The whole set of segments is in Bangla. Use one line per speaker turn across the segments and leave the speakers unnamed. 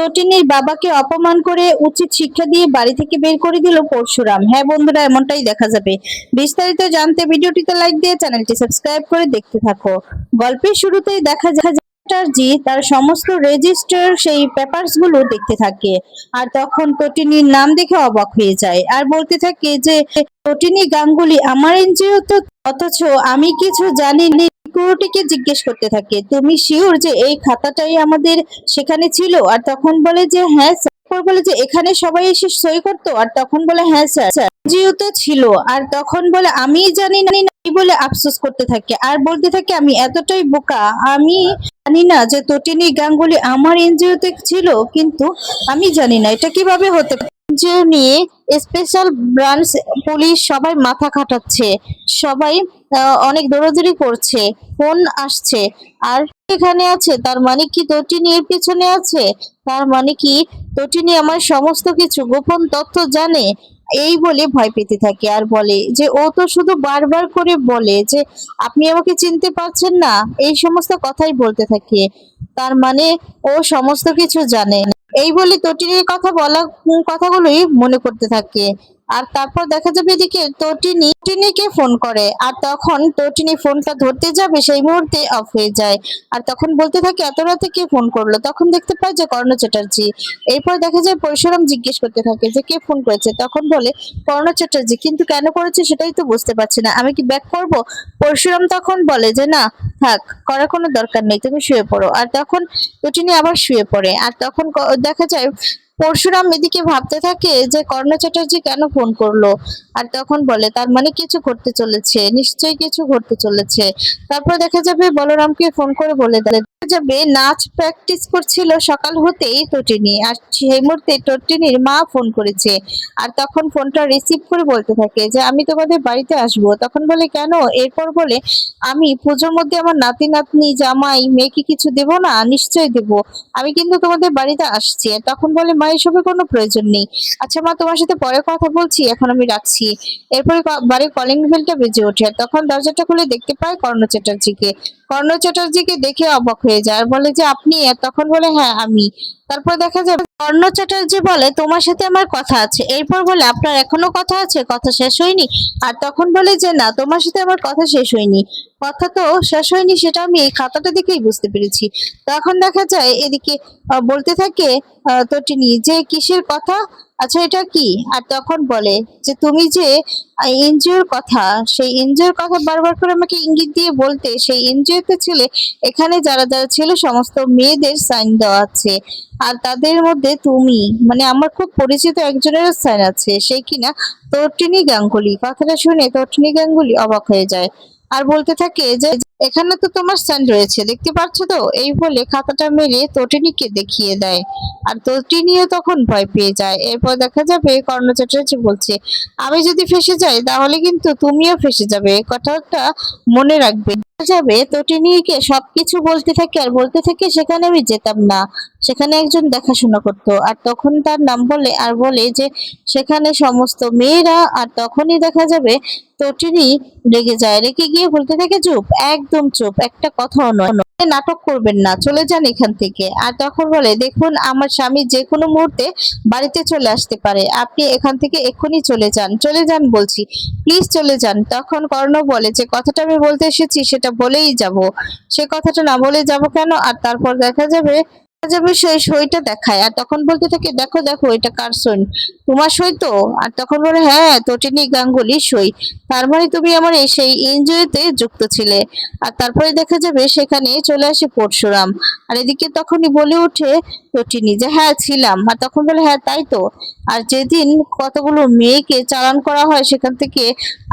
তটিনীর বাবাকে অপমান করে উচিত শিক্ষা দিয়ে বাড়ি থেকে বের করে দিল পরশুরাম। হ্যাঁ বন্ধুরা, এমনটাই দেখা যাবে। বিস্তারিত জানতে ভিডিওটিতে লাইক দিয়ে চ্যানেলটি সাবস্ক্রাইব করে দেখতে থাকো। গল্পের শুরুতেই দেখা যায় চ্যাটার্জি তার সমস্ত রেজিস্টার সেই পেপারসগুলো দেখতে থাকে। আর তখন তটিনীর নাম দেখে অবাক হয়ে যায়। আর বলতে থাকে যে, তটিনী গাঙ্গুলি আমার এনজিও তো, অথচ আমি কিছু জানি না জিজ্ঞেস করতে থাকে। তুমি শিওর যে এই খাতাটাই আমাদের সেখানে ছিল? আর তখন বলে যে হ্যাঁ স্যার বলে যে, এখানে সবাই এসে সই করতো? আর তখন বলে হ্যাঁ স্যার জিও তো ছিল। আর তখন বলে, আমি জানি না বলে আফসোস করতে থাকে। আর বলতে থাকে, আমি এতটাই বোকা, আমি জানি না যে তটিনী গাঙ্গুলি আমার এনজিওতে ছিল, কিন্তু আমি জানি না। এটা কীভাবে হতে পারে নিয়ে স্পেশাল ব্রাঞ্চ পুলিশ সবাই মাথা খাটাচ্ছে, সবাই অনেক দৌড়াদৌড়ি করছে, ফোন আসছে। আর এখানে আছে, তার মানে কি তটিনী এর পিছনে আছে? তার মানে কি তটিনী আমার সমস্ত কিছু, গোপন তথ্য জানে? এই বলে ভয় পেতে থাকে আর বলে যে, ও তো শুধু বারবার করে বলে যে, আপনি আমাকে চিনতে পারছেন না, এই সমস্ত কথাই বলতে থাকে। তার মানে ও সমস্ত কিছু জানে। এই বলে তটিনীর কথা বলা কথাগুলোই মনে করতে থাকে। আর তারপর দেখা যাবে এদিকে তটিনী, তটিনীকে ফোন করে। আর তখন তটিনী ফোনটা ধরতে যাবে, সেই মুহূর্তে অফ হয়ে যায়। আর তখন বলতে থাকে, এত রাতে কে ফোন করল? তখন দেখতে পায় যে কর্ণ চ্যাটার্জি। এরপর দেখা যায় পরশুরাম জিজ্ঞেস করতে থাকে যে কে ফোন করেছে? তখন বলে, কর্ণ চ্যাটার্জি। কিন্তু কেন করেছে সেটাই তো বুঝতে পারছি না। আমি কি ব্যাক করব? পরশুরাম তখন বলে যে, না, থাক, করার কোনো দরকার নেই। তুমি শুয়ে পড়ো। আর তখন তটিনী আবার শুয়ে পড়ে। আর তখন দেখা যায় পরশুরাম এদিকে ভাবতে থাকে যে কর্ণ চ্যাটার্জি কেন ফোন করল? আর তখন বলে, তার মানে কিছু ঘটতে চলেছে, নিশ্চয়ই কিছু ঘটতে চলেছে। তারপর দেখা যাবে বলরামকে ফোন করে বলে দেয় যাবে, নাচ প্র্যাকটিস করছিল সকাল হতেই টটিনি আর সেই মুহূর্তে টটিনির মা ফোন করেছে। আর তখন ফোনটা রিসিভ করে বলতে থাকে যে, আমি তোমাদের বাড়িতে আসব। তখন বলে, কেন? এরপর বলে, আমি পুজোর মধ্যে আমার নাতি, নাতনি, জামাই, মেয়েকে কিছু দেব না, নিশ্চয়ই দেব। আমি কিন্তু তোমাদের বাড়িতে আসছি। তখন বলে, মা এসবের কোনো প্রয়োজন নেই। আচ্ছা মা, তোমার সাথে পরে কথা বলছি, এখন আমি রাখছি। এরপরে বাড়ির কলিং বেলটা বেজে ওঠে। তখন দরজাটা খুলে দেখতে পায় কর্ণ চ্যাটার্জিকে। কর্ণ চ্যাটার্জিকে দেখে অবাক হয়ে যায় আর বলে যে, আপনি? তখন বলে হ্যাঁ আমি। তারপর দেখা যাবে কর্ণ চ্যাটার্জি বলে, তোমার সাথে আমার কথা আছে। এরপর বলে, আপনার এখনও কথা আছে? কথা শেষ হয়নি? আর তখন বলে যে, না, তোমার সাথে আমার কথা শেষ হয়নি। কথা তো শেষ হয়নি, সেটা আমি এই খাতাটা দেখেই বুঝতে পেরেছি। তখন দেখা যায়, এদিকে বলতে থাকে তটিনী যে, কিসের কথা? আচ্ছা এটা কি? আর তখন বলে যে, তুমি যে এনজিওর কথা, সেই এনজিওর কথা বারবার করে আমাকে ইঙ্গিত দিয়ে বলতে, সেই এনজিওতে ছেলে, এখানে যারা যারা ছিল, সমস্ত মেয়েদের সাইন দেওয়া আছে। আর তাদের মধ্যে তুমি মানে আমার খুব পরিচিত একজনের সাইন আছে, সে কিনা তর্টিনী গাঙ্গুলি। কথাটা শুনে তর্টিনী গাঙ্গুলি অবাক হয়ে যায়। আর বলতে থাকে যে এখানে তো তোমার সাইন রয়েছে, দেখতে পাচ্ছ তো? এই বলে খাতাটা মেরে তটিনীকে দেখিয়ে দেয়। আর তটিনীও তখন ভয় পেয়ে যায়। এরপর দেখা যাবে কর্ণ বলছে, আমি যদি ফেসে যাই, তাহলে কিন্তু তুমিও ফেসে যাবে। কথাটা মনে রাখবে। যাবে তটিনীকে সবকিছু বলতে থাকে, আর বলতে থাকে, সেখানে আমি যেতাম না। সেখানে একজন দেখাশোনা করতো, আর তখন তার নাম বলে, আর বলে যে, সেখানে সমস্ত মেয়েরা। আর তখনই দেখা যাবে তটিনী রেগে যায়। রেগে গিয়ে বলতে থাকে, চুপ একদম চুপ, একটা কথাও নয়। নাটক করবেন না, চলে যান এখান থেকে। আর তখন বলে, দেখুন, আমার স্বামী যে কোনো মুহূর্তে বাড়িতে চলে আসতে পারে। আপনি এখান থেকে এক্ষুনি চলে যান। চলে যান বলছি। প্লিজ চলে যান। তখন কর্ণ বলে, যে কথাটা আমি বলতে এসেছি, সেটা বলেই যাব। সে কথাটা না বলে যাব কেন? আর তারপর দেখা যাবে যাবে সেই সইটা দেখায়। আর তখন বলতে থাকে, দেখো দেখো, এটা কার সই? তোমার সই তো? আর তখন বলে হ্যাঁ তটিনী গাঙ্গুলি সই। তার মানে তুমি আমার সেই এনজিওতে যুক্ত ছিলে। আর তারপরে দেখা যাবে সেখানে চলে আসে পরশুরাম। আর এদিকে তখনই বলে ওঠে তটিনী যে হ্যাঁ ছিলাম। আর তখন বলে হ্যাঁ তাই তো। আর যেদিন কতগুলো মেয়েকে চালান করা হয় সেখান থেকে,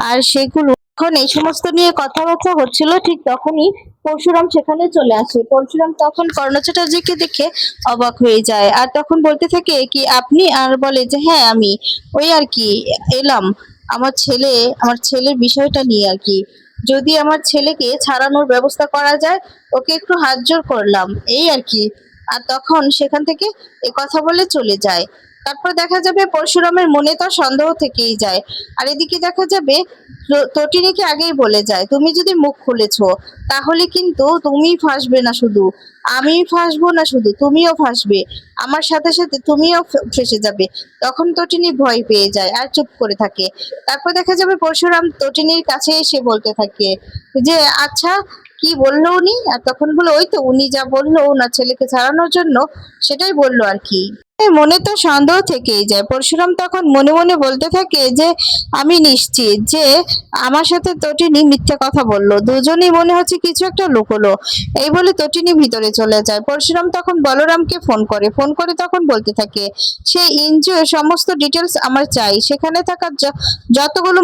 আর সেগুলো, যখন এই সমস্ত নিয়ে কথাবার্তা হচ্ছিল, ঠিক তখনই পরশুরাম সেখানে চলে আসে। পরশুরাম তখন কর্ণ চ্যাটার্জিকে দেখে অবাক হয়ে যায় আর তখন বলতে থাকে কি, আপনি? আর বলে যে হ্যাঁ আমি। ওই আর কি, এলাম। আমার ছেলে, আমার ছেলের বিষয়টা নিয়ে আর কি। যদি আমার ছেলেকে ছাড়ানোর ব্যবস্থা করা যায়, ওকে একটু হাত জোর করলাম। এই আর কি। আর তখন সেখান থেকে এ কথা বলে চলে যায়। তারপর দেখা যাবে পরশুরামের মনে তো সন্দেহ থেকেই যায়। আর এদিকে দেখা যাবে তটিনীকে আগেই বলে যায়, তুমি যদি মুখ খুলেছো, তাহলে কিন্তু তুমি ফাঁসবে না শুধু। আমি ফাঁসবো না শুধু, তুমিও ফাঁসবে। আমার সাথে সাথে তুমিও ফেসে যাবে। তখন তটিনী ভয় পেয়ে যায় আর চুপ করে থাকে। তারপর দেখা যাবে পরশুরাম তটিনীর কাছে এসে বলতে থাকে যে আচ্ছা কি বলল উনি? আর তখন বলল ওই তো উনি যা বলল, ওনার ছেলেকে ছাড়ানোর জন্য, সেটাই বলল আর কি। মনে তো সন্দেহ থেকেই যায়। পরশুরাম তখন মনে মনে বলতে থাকে যে, আমি নিশ্চিত যে আমার সাথে তটিনী মিথ্যে কথা বলল। দুজনেই মনে হচ্ছে কিছু একটা লুকোলো। এই বলে তটিনী ভিতরে চলে যায়। পরশুরাম তখন বলরামকে ফোন করে। ফোন করে তখন বলতে থাকে সেই এনজিও সমস্ত ডিটেলস আমার চাই। সেখানে থাকা যতগুলো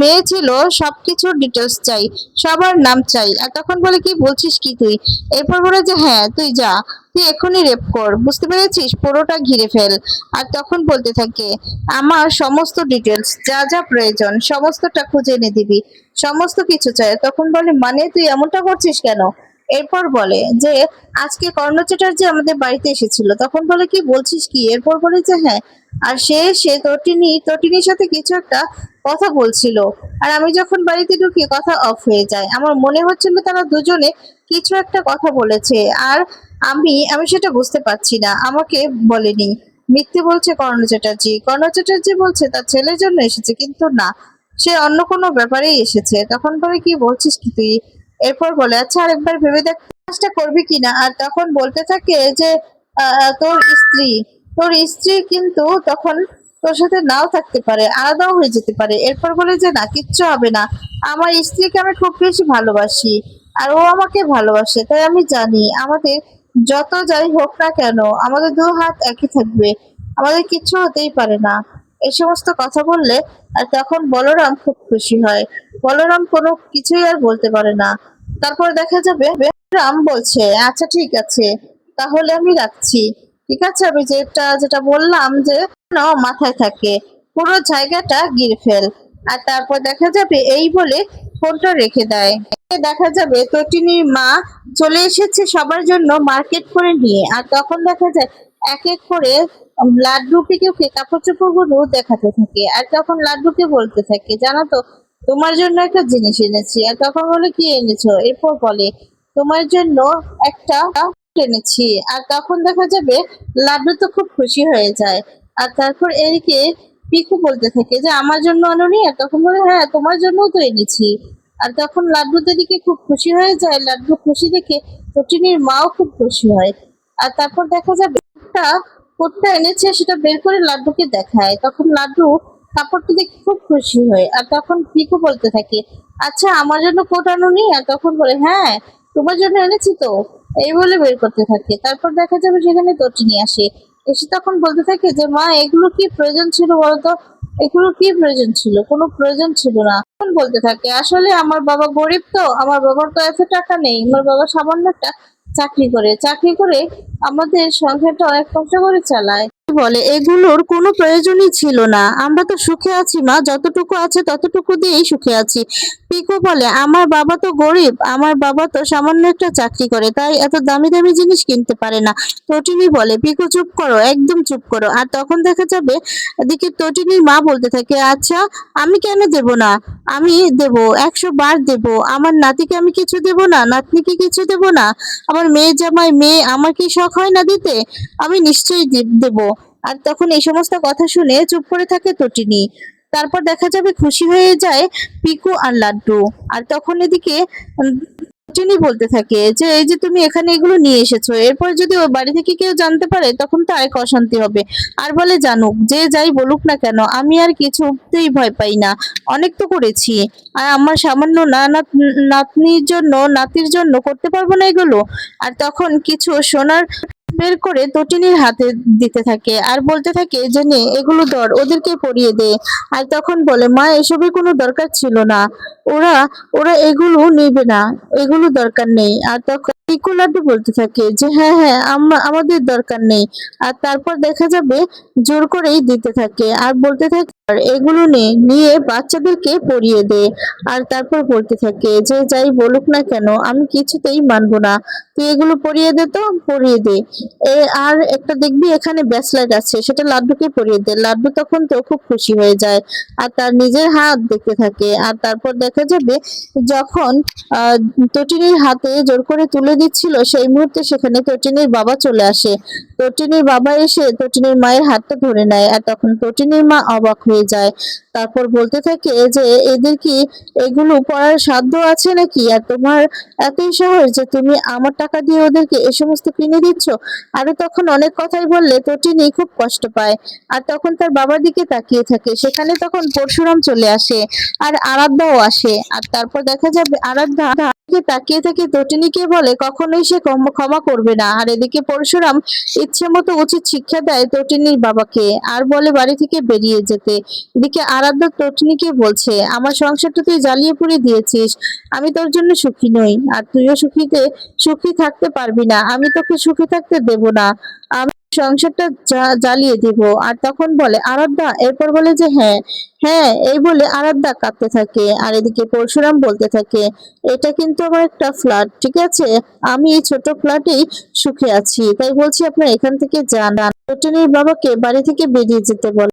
মেয়ে ছিল, সবকিছুর ডিটেলস চাই। সবার নাম চাই। আর তখন বলে, কি বলছিস কি তুই? এরপর বলে যে হ্যাঁ তুই যা। তুই এখনই রেপ কর, বুঝতে পেরেছিস? পুরোটা ঘিরে ফেল। আর তখন বলতে থাকে, আমার সমস্ত ডিটেলস যা যা প্রয়োজন, সমস্তটা খুঁজে এনে দিবি। সমস্ত কিছু চাই। তখন বলে মানে তুই এমনটা করছিস কেন? এরপর বলে যে, আজকে কর্ণ চ্যাটার্জি আমাদের বাড়িতে এসেছিল। তখন বলে, কি বলছিস কি? এরপর বলে যে হ্যাঁ আর সে সে তটিনী তটিনীর সাথে কিছু একটা কথা বলছিল। আর আমি যখন বাড়িতে ঢুকি, কথা অফ হয়ে যায়। আমার মনে হচ্ছিল তারা দুজনে কিছু একটা কথা বলেছে। আর আমি আমি সেটা বুঝতে পারছি না। আমাকে বলেনি। মিথ্যে বলছে কর্ণ চ্যাটার্জি। কর্ণ চ্যাটার্জি বলছে, তার ছেলের জন্য এসেছে। কিন্তু না, সে অন্য কোনো ব্যাপারেই এসেছে। তখন পরে কি বলছিস কি তুই? এরপর বলে আচ্ছা আরেকবার ভেবে দেখ, কাজটা করবি কিনা আর তখন বলতে থাকে যে তোর স্ত্রী। তোর স্ত্রী কিন্তু তখন তোর সাথে নাও থাকতে পারে, আলাদাও হয়ে যেতে পারে। এরপর বলে যে, না, কিচ্ছু হবে না। আমার স্ত্রীকে আমি খুব বেশি ভালোবাসি, আর ও আমাকে ভালোবাসে, তাই আমি জানি। আমাদের যত যাই হোক না কেন, আমাদের দু হাত একই থাকবে। আমাদের কিচ্ছু হতেই পারে না। এই সমস্ত কথা বললে আর তখন বলরাম খুব খুশি হয়। বলরাম কোনো কিছুই আর বলতে পারে না। তারপর দেখা যাবে রাম বলছে আচ্ছা ঠিক আছে, তাহলে আমি রাখছি। ঠিক আছে, আমি যেটা যেটা বললাম যে মাথায় থাকে। পুরো জায়গাটা গিরে ফেল। আর তারপর দেখা যাবে এই বলে ফোনটা রেখে দেয়। দেখা যাবে তটিনীর মা চলে এসেছে সবার জন্য মার্কেট করে নিয়ে। আর তখন দেখা যায় এক এক করে লাড্ডুকে কে কাপড় চোপড়গুলো দেখাতে থাকে। আর তখন লাড্ডুকে বলতে থাকে, জানো তো, তোমার জন্য একটা জিনিস এনেছি। আর তখন বলে, কি এনেছো? এরপর বলে, তোমার জন্য একটা এনেছি। আর তখন দেখা যাবে লাড্ডু তো খুব খুশি হয়ে যায়। আর তারপর এদিকে পিকু বলতে থাকে যে, আমার জন্য আনোনি? আর তখন বলে হ্যাঁ তোমার জন্যও তো এনেছি। আর তখন লাড্ডু দিকে খুব খুশি হয়ে যায়, লাড্ডু খুশি দেখে তটিনীর মাও খুব খুশি হয়। আর তারপর দেখা যাবে একটা কোটটা এনেছে, সেটা বের করে লাড্ডুকে দেখায়। তখন লাড্ডু কাপড়টা দেখে খুব খুশি হয়। আর তখন পিকু বলতে থাকে আচ্ছা আমার জন্য কোট আনোনি? আর তখন বলে হ্যাঁ তোমার জন্য এনেছি তো। এই বলে বের করতে থাকে। তারপর দেখা যাবে সেখানে তটিনী আসে। এসে তখন বলতে থাকে যে, মা, এগুলো কি প্রয়োজন ছিল বলতো? এগুলো কি প্রয়োজন ছিল? কোনো প্রয়োজন ছিল না। বলতে থাকে, আসলে আমার বাবা গরিব তো, আমার বাবার তো এত টাকা নেই। আমার বাবা সামান্য একটা চাকরি করে। চাকরি করে আমাদের সংসারটা অনেক কষ্ট করে চালায়। বলে, এগুলোর কোনো প্রয়োজনই ছিল না। আমরা তো সুখে আছি, মা। যতটুকু আছে ততটুকু দিয়েই সুখে আছি। পিকু বলে, আমার বাবা তো গরিব। আমার বাবা তো সামান্য একটা চাকরি করে, তাই এত দামি দামি জিনিস কিনতে পারে না। তটিনী বলে, পিকু, চুপ করো, একদম চুপ করো। আর তখন দেখা যাবে, এদিকে তটিনীর মা বলতে থাকে আচ্ছা আমি কেন দেব না? আমি দেব, একশো বার দেব। আমার নাতিকে আমি কিছু দেব না, নাতনিকে কিছু দেব না। আমার মেয়ে জামাই, মেয়ে, আমার কি শখ হয় না দিতে? আমি নিশ্চয়ই দেব। আর তখন এই সমস্ত কথা শুনে চুপ করে থাকে তটিনী। তারপর দেখা যাবে খুশি হয়ে যায় পিকু আর লাড্ডু। আর তখন এদিকে উম, বলতে থাকে যে এই যে তুমি এখানে এগুলো নিয়ে এসেছ এরপর যদি ওই বাড়ি থেকে কেউ জানতে পারে তখন তো আরেক অশান্তি হবে। আর বলে জানুক যে যাই বলুক না কেন আমি আর কিছুতেই ভয় পাই না। অনেক তো করেছি। আর আমার সামান্য না নাতনির জন্য নাতির জন্য করতে পারব না এগুলো? আর তখন কিছু সোনার বের করে তটিনীর হাতে দিতে থাকে আর বলতে থাকে যে, নে, এগুলো ধর, ওদেরকে পরিয়ে দে। আর তখন বলে, মা, এসবের কোনো দরকার ছিল না। ওরা ওরা এগুলো নেবে না, এগুলো দরকার নেই। আর তখন পিকু লাড্ডু বলতে থাকে যে হ্যাঁ হ্যাঁ আম- আমাদের দরকার নেই। আর তারপর দেখা যাবে জোর করেই দিতে থাকে। আর বলতে থাকে, "আর এগুলো নিয়ে বাচ্চাদেরকে পরিয়ে দে। আর তারপর বলতে থাকে যে, যাই বলুক না কেন, আমি কিছুতেই মানবো না। তুই এগুলো পরিয়ে দে তো, পরিয়ে দে। আর একটা দেখবি এখানে ব্যাসলাইট আছে, সেটা লাড্ডুকে পরিয়ে দেয় লাড্ডু তখন তো খুব খুশি হয়ে যায় আর তার নিজের হাত দেখতে থাকে। আর তারপর দেখা যাবে যখন তটিনীর হাতে জোর করে তুলে দিচ্ছিল, সেই মুহূর্তে সেখানে তটিনীর বাবা চলে আসে। তটিনীর বাবা এসে তটিনীর মায়ের হাতটা ধরে নেয় আর তখন তটিনীর মা অবাক হয়ে যায়। তারপর বলতে থাকে যে, এদের কি এগুলো পড়ার সাধ্য আছে নাকি? আর তোমার এতই সহজ যে তুমি আমার টাকা দিয়ে ওদেরকে এ সমস্ত কিনে দিচ্ছ? আরও তখন অনেক কথাই বললে তটিনী খুব কষ্ট পায়। আর তখন তার বাবার দিকে তাকিয়ে থাকে, সেখানে তখন পরশুরাম চলে আসে আর আরাধ্যাও আসে। আর তারপর দেখা যাবে আরাধ্যা দিকে তাকিয়ে থেকে তটিনীকে বলে, কখনোই সে ক্ষমা করবে না। আর এদিকে পরশুরাম ইচ্ছে মতো উচিত শিক্ষা দেয় তটিনীর বাবাকে আর বলে, বাড়ি থেকে বেরিয়ে যেতে। এদিকে আরাধ্য তটিনীকে বলছে, আমার সংসারটা তুই জ্বালিয়ে পুড়ে দিয়েছিস। আমি তোর জন্য সুখী নই। আর তুইও সুখীতে, সুখী থাকতে পারবি না। আমি তোকে সুখী থাকতে দেব না। সংসারটা জ্বালিয়ে দিব। আর তখন বলে, আরাধ্যা, এরপর বলে যে হ্যাঁ। হ্যাঁ এই বলে আরাধ্যা কাঁদতে থাকে। আর এদিকে পরশুরাম বলতে থাকে, এটা কিন্তু আমার একটা ফ্ল্যাট, ঠিক আছে? আমি এই ছোট ফ্ল্যাটেই সুখে আছি। তাই বলছি, আপনার এখান থেকে আর বাবাকে বাড়ি থেকে বেরিয়ে যেতে বলে।